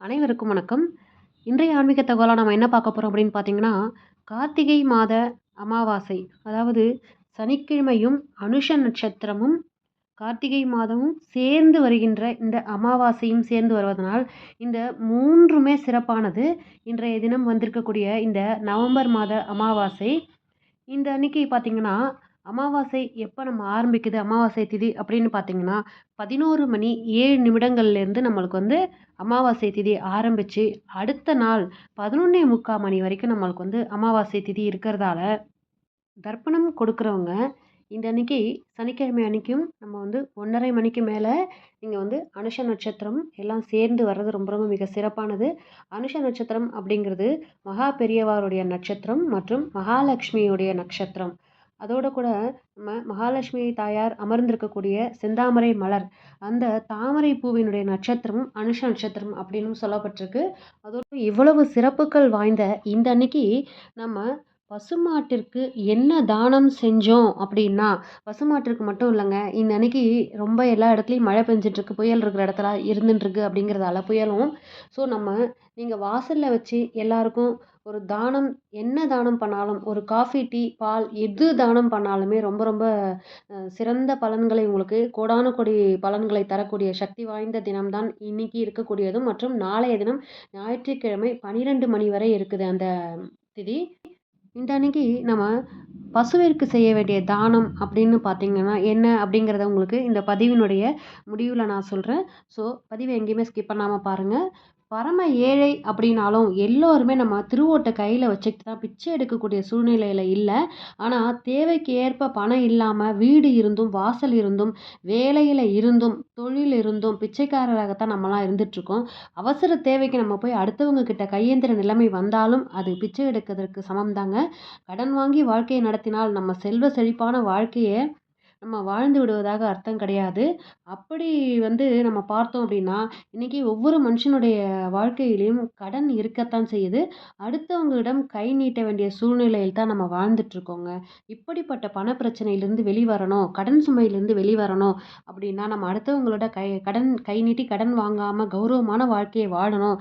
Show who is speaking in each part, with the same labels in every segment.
Speaker 1: அனைவருக்கும் வணக்கம். இன்றைய ஆன்மீக தகவலாக நம்ம என்ன பார்க்க போகிறோம் அப்படின்னு பார்த்தீங்கன்னா கார்த்திகை மாத அமாவாசை அதாவது சனிக்கிழமையும் அனுஷ நட்சத்திரமும் கார்த்திகை மாதமும் சேர்ந்து வருகின்ற இந்த அமாவாசையும் சேர்ந்து வருவதனால் இந்த மூன்றுமே சிறப்பானது. இன்றைய தினம் வந்திருக்கக்கூடிய இந்த நவம்பர் மாத அமாவாசை. இந்த அன்னைக்கு பார்த்திங்கன்னா அமாவாசை எப்போ நம்ம ஆரம்பிக்குது? அமாவாசை திதி அப்படின்னு பார்த்தீங்கன்னா பதினோரு மணி ஏழு நிமிடங்கள்லேருந்து நம்மளுக்கு வந்து அமாவாசை திதி ஆரம்பித்து அடுத்த நாள் பதினொன்னே முக்கால் மணி வரைக்கும் நம்மளுக்கு வந்து அமாவாசை திதி இருக்கிறதால தர்ப்பணம் கொடுக்குறவங்க இந்த அன்னைக்கு சனிக்கிழமை அன்னைக்கும் நம்ம வந்து ஒன்றரை மணிக்கு மேலே நீங்கள் வந்து அனுஷ நட்சத்திரம் எல்லாம் சேர்ந்து வர்றது ரொம்ப ரொம்ப மிக சிறப்பானது. அனுஷ நட்சத்திரம் அப்படிங்கிறது மகா பெரியவாருடைய நட்சத்திரம் மற்றும் மகாலட்சுமியுடைய நட்சத்திரம். அதோட கூட நம்ம மகாலட்சுமி தாயார் அமர்ந்திருக்கக்கூடிய செந்தாமரை மலர். அந்த தாமரை பூவினுடைய நட்சத்திரம் அனுஷ நட்சத்திரம் அப்படின்னு சொல்லப்பட்டிருக்கு. அதோட இவ்வளவு சிறப்புகள் வாய்ந்த இந்த அன்னைக்கு நம்ம பசுமாட்டிற்கு என்ன தானம் செஞ்சோம் அப்படின்னா பசுமாட்டிற்கு மட்டும் இல்லைங்க இந்த அன்னைக்கு ரொம்ப எல்லா இடத்துலையும் மழை பெஞ்சிட்ருக்கு புயல் இருக்கிற இடத்துல இருந்துட்டுருக்கு அப்படிங்கிறதால புயலும். ஸோ நம்ம நீங்கள் வாசலில் வச்சு எல்லாருக்கும் ஒரு தானம் என்ன தானம் பண்ணாலும் ஒரு காஃபி டீ பால் எது தானம் பண்ணாலுமே ரொம்ப ரொம்ப சிறந்த பலன்களை உங்களுக்கு கோடான கொடி பலன்களை தரக்கூடிய சக்தி வாய்ந்த தினம்தான் இன்னைக்கு இருக்கக்கூடியதும் மற்றும் நாளைய தினம் ஞாயிற்றுக்கிழமை பனிரெண்டு மணி வரை இருக்குது அந்த திதி. இந்த அன்னைக்கு நம்ம பசுவிற்கு செய்ய வேண்டிய தானம் அப்படின்னு பார்த்தீங்கன்னா என்ன அப்படிங்கிறத உங்களுக்கு இந்த பதிவினுடைய முடிவில் நான் சொல்கிறேன் ஸோ பதிவை எங்கேயுமே ஸ்கிப் பண்ணாமல் பாருங்கள் பரம ஏழை அப்படின்னாலும் எல்லோருமே நம்ம திருவோட்டை கையில் வச்சுக்கிட்டு தான் பிச்சை எடுக்கக்கூடிய சூழ்நிலையில் இல்லை. ஆனால் தேவைக்கு ஏற்ப பணம் இல்லாமல் வீடு இருந்தும் வாசல் இருந்தும் வேலையில் இருந்தும் தொழில் இருந்தும் பிச்சைக்காரராகத்தான் நம்மலாம் இருந்துகிட்ருக்கோம் அவசர தேவைக்கு நம்ம போய் அடுத்தவங்க கிட்ட கையேந்திர நிலைமை வந்தாலும் அது பிச்சை எடுக்கிறதுக்கு சமம் தாங்க கடன் வாங்கி வாழ்க்கையை நடத்தினால் நம்ம செல்வ செழிப்பான வாழ்க்கையை நம்ம வாழ்ந்து விடுவதாக அர்த்தம் கிடையாது. அப்படி வந்து நம்ம பார்த்தோம் அப்படின்னா இன்றைக்கி ஒவ்வொரு மனுஷனுடைய வாழ்க்கையிலையும் கடன் இருக்கத்தான் செய்யுது. அடுத்தவங்களிடம் கை நீட்ட வேண்டிய சூழ்நிலையில் தான் நம்ம வாழ்ந்துட்டுருக்கோங்க. இப்படிப்பட்ட பண பிரச்சனையிலேருந்து வெளிவரணும் கடன் சுமையிலேருந்து வெளிவரணும் அப்படின்னா நம்ம அடுத்தவங்களோட கை கடன் கை நீட்டி கடன் வாங்காமல் கௌரவமான வாழ்க்கையை வாழணும்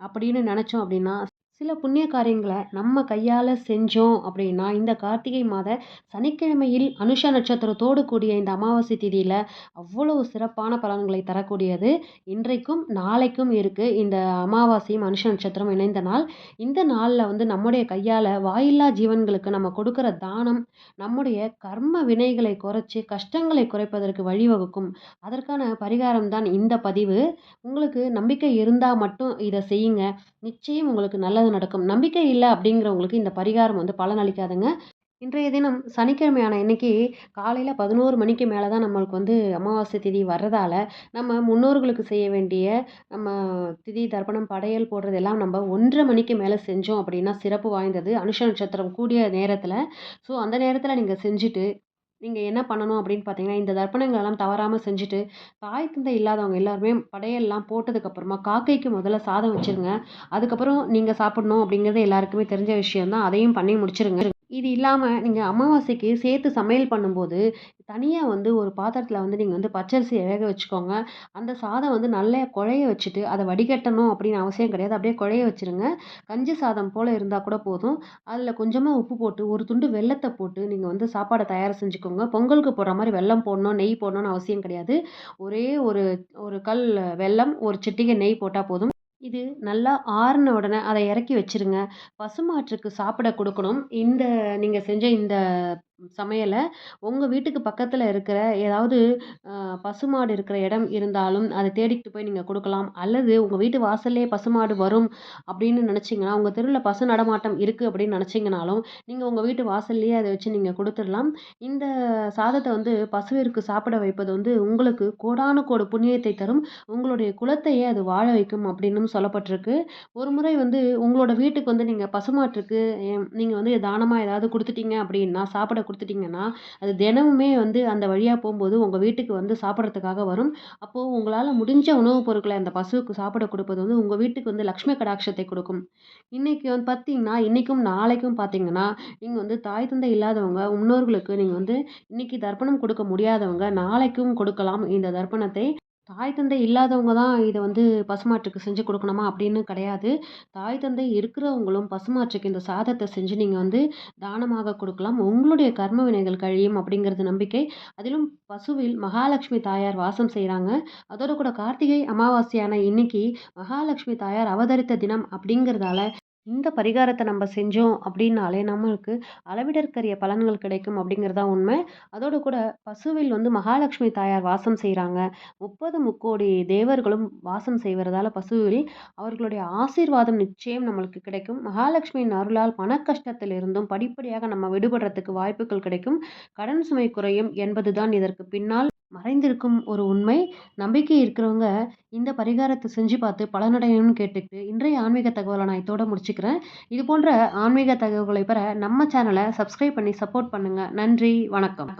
Speaker 1: அப்படின்னு நினச்சோம் அப்படின்னா சில புண்ணிய காரியங்களை நம்ம கையால் செஞ்சோம் அப்படின்னா இந்த கார்த்திகை மாத சனிக்கிழமையில் அனுஷ நட்சத்திரத்தோடு கூடிய இந்த அமாவாசை திதியில் அவ்வளவு சிறப்பான பலன்களை தரக்கூடியது. இன்றைக்கும் நாளைக்கும் இருக்குது இந்த அமாவாசையும் அனுஷ நட்சத்திரம் இணைந்த நாள். இந்த நாளில் வந்து நம்முடைய கையால் வாயில்லா ஜீவன்களுக்கு நம்ம கொடுக்குற தானம் நம்முடைய கர்ம வினைகளை குறைச்சி கஷ்டங்களை குறைப்பதற்கு வழிவகுக்கும். அதற்கான பரிகாரம் தான் இந்த பதிவு. உங்களுக்கு நம்பிக்கை இருந்தால் மட்டும் இதை செய்யுங்க. நிச்சயம் உங்களுக்கு நல்லது நல்லது நடக்கும். நம்பிக்கை இல்லை அப்படிங்கிறவங்களுக்கு இந்த பரிகாரம் வந்து பலன் அளிக்காதுங்க. இன்றைய தினம் சனிக்கிழமையான இன்னைக்கு காலையில் பதினோரு மணிக்கு மேலே தான் நம்மளுக்கு வந்து அமாவாசை திதி வர்றதால நம்ம முன்னோர்களுக்கு செய்ய வேண்டிய நம்ம திதி தர்ப்பணம் படையல் போடுறது எல்லாம் நம்ம ஒன்றரை மணிக்கு மேலே செஞ்சோம் அப்படின்னா சிறப்பு வாய்ந்தது. அனுஷ நட்சத்திரம் கூடிய நேரத்தில். ஸோ அந்த நேரத்தில் நீங்கள் செஞ்சுட்டு நீங்கள் என்ன பண்ணணும் அப்படின்னு பார்த்தீங்கன்னா இந்த தர்ப்பணங்களெல்லாம் தவறாமல் செஞ்சுட்டு தாய் தந்தை இல்லாதவங்க எல்லாருமே படையெல்லாம் போட்டதுக்கப்புறமா காக்கைக்கு முதல்ல சாதம் வச்சுருங்க. அதுக்கப்புறம் நீங்கள் சாப்பிடணும் அப்படிங்கிறது எல்லாருக்குமே தெரிஞ்ச விஷயம் தான் அதையும் பண்ணி முடிச்சிருங்க. இது இல்லாமல் நீங்கள் அமாவாசைக்கு சேர்த்து சமையல் பண்ணும்போது தனியாக வந்து ஒரு பாத்திரத்தில் வந்து நீங்கள் வந்து பச்சரிசியை வேக வச்சுக்கோங்க. அந்த சாதம் வந்து நல்ல குழைய வச்சுட்டு அதை வடிகட்டணும் அப்படின்னு அவசியம் கிடையாது. அப்படியே குழைய வச்சுருங்க. கஞ்சி சாதம் போல் இருந்தால் கூட போதும். அதில் கொஞ்சமாக உப்பு போட்டு ஒரு துண்டு வெள்ளத்தை போட்டு நீங்கள் வந்து சாப்பாடை தயார் செஞ்சுக்கோங்க. பொங்கலுக்கு போடுற மாதிரி வெல்லம் போடணும் நெய் போடணும்னு அவசியம் கிடையாது. ஒரே ஒரு ஒரு கல் வெல்லம் ஒரு சிட்டிகை நெய் போட்டால் போதும். இது நல்லா ஆறின உடனே அதை இறக்கி வச்சுருங்க. பசுமாட்டுக்கு சாப்பிட கொடுக்கணும். இந்த நீங்கள் செஞ்ச இந்த சமையலை உங்கள் வீட்டுக்கு பக்கத்தில் இருக்கிற ஏதாவது பசுமாடு இருக்கிற இடம் இருந்தாலும் அதை தேடிக்கிட்டு போய் நீங்கள் கொடுக்கலாம். அல்லது உங்கள் வீட்டு வாசல்லே பசுமாடு வரும் அப்படின்னு நினச்சிங்கன்னா உங்கள் தெருவில் பசு நடமாட்டம் இருக்குது அப்படின்னு நினச்சிங்கனாலும் நீங்கள் உங்கள் வீட்டு வாசல்லையே அதை வச்சு நீங்கள் கொடுத்துடலாம். இந்த சாதத்தை வந்து பசுவிற்கு சாப்பிட வைப்பது வந்து உங்களுக்கு கோடானு கோடு புண்ணியத்தை தரும். உங்களுடைய குலத்தையே அது வாழ வைக்கும் அப்படின்னும் சொல்லப்பட்டிருக்கு. ஒரு முறை வந்து உங்களோட வீட்டுக்கு வந்து நீங்கள் பசுமாட்டுக்கு நீங்கள் வந்து தானமாக ஏதாவது கொடுத்துட்டீங்க அப்படின்னா சாப்பிட கொடுத்துட்டிங்கன்னா அது தினமுமே வந்து அந்த வழியாக போகும்போது உங்கள் வீட்டுக்கு வந்து சாப்பிட்றதுக்காக வரும். அப்போது உங்களால் முடிஞ்ச உணவுப் பொருட்களை அந்த பசுவுக்கு சாப்பிட கொடுப்பது வந்து உங்கள் வீட்டுக்கு வந்து லக்ஷ்மி கடாட்சத்தை கொடுக்கும். இன்றைக்கி வந்து பார்த்திங்கன்னா இன்றைக்கும் நாளைக்கும் பார்த்திங்கன்னா நீங்கள் வந்து தாய் தந்தை இல்லாதவங்க முன்னோர்களுக்கு நீங்கள் வந்து இன்றைக்கி தர்ப்பணம் கொடுக்க முடியாதவங்க நாளைக்கும் கொடுக்கலாம் இந்த தர்ப்பணத்தை. தாய் தந்தை இல்லாதவங்க தான் இதை வந்து பசுமாட்டுக்கு செஞ்சு கொடுக்கணுமா? அப்படின்னு கிடையாது. தாய் தந்தை இருக்கிறவங்களும் பசுமாட்டுக்கு இந்த சாதத்தை செஞ்சு நீங்கள் வந்து தானமாக கொடுக்கலாம். உங்களுடைய கர்ம வினைகள் கழியும் அப்படிங்கிறது நம்பிக்கை. அதிலும் பசுவில் மகாலட்சுமி தாயார் வாசம் செய்கிறாங்க அதோடு கூட கார்த்திகை அமாவாசையான இன்னைக்கு மகாலட்சுமி தாயார் அவதரித்த தினம் அப்படிங்கிறதால இந்த பரிகாரத்தை நம்ம செஞ்சோம் அப்படின்னாலே நம்மளுக்கு அளவிடற்கரிய பலன்கள் கிடைக்கும் அப்படிங்கிறது தான் உண்மை. அதோடு கூட பசுவில் வந்து மகாலட்சுமி தாயார் வாசம் செய்கிறாங்க முப்பது முக்கோடி தேவர்களும் வாசம் செய்வதால் பசுவில் அவர்களுடைய ஆசீர்வாதம் நிச்சயம் நம்மளுக்கு கிடைக்கும். மகாலட்சுமியின் அருளால் பண கஷ்டத்திலிருந்தும் படிப்படியாக நம்ம விடுபடுறதுக்கு வாய்ப்புகள் கிடைக்கும். கடன் சுமை குறையும் என்பது தான் இதற்கு பின்னால். மறைந்திருக்கும் ஒரு உண்மை. நம்பிக்கை இருக்கிறவங்க இந்த பரிகாரத்தை செஞ்சு பார்த்து பலனடையணும்னு கேட்டுக்கிட்டு இன்றைய ஆன்மீக தகவலை நான் இதோட முடிச்சுக்கிறேன். இது போன்ற ஆன்மீக தகவல்களை பெற நம்ம சேனலை சப்ஸ்கிரைப் பண்ணி சப்போர்ட் பண்ணுங்கள் நன்றி வணக்கம்.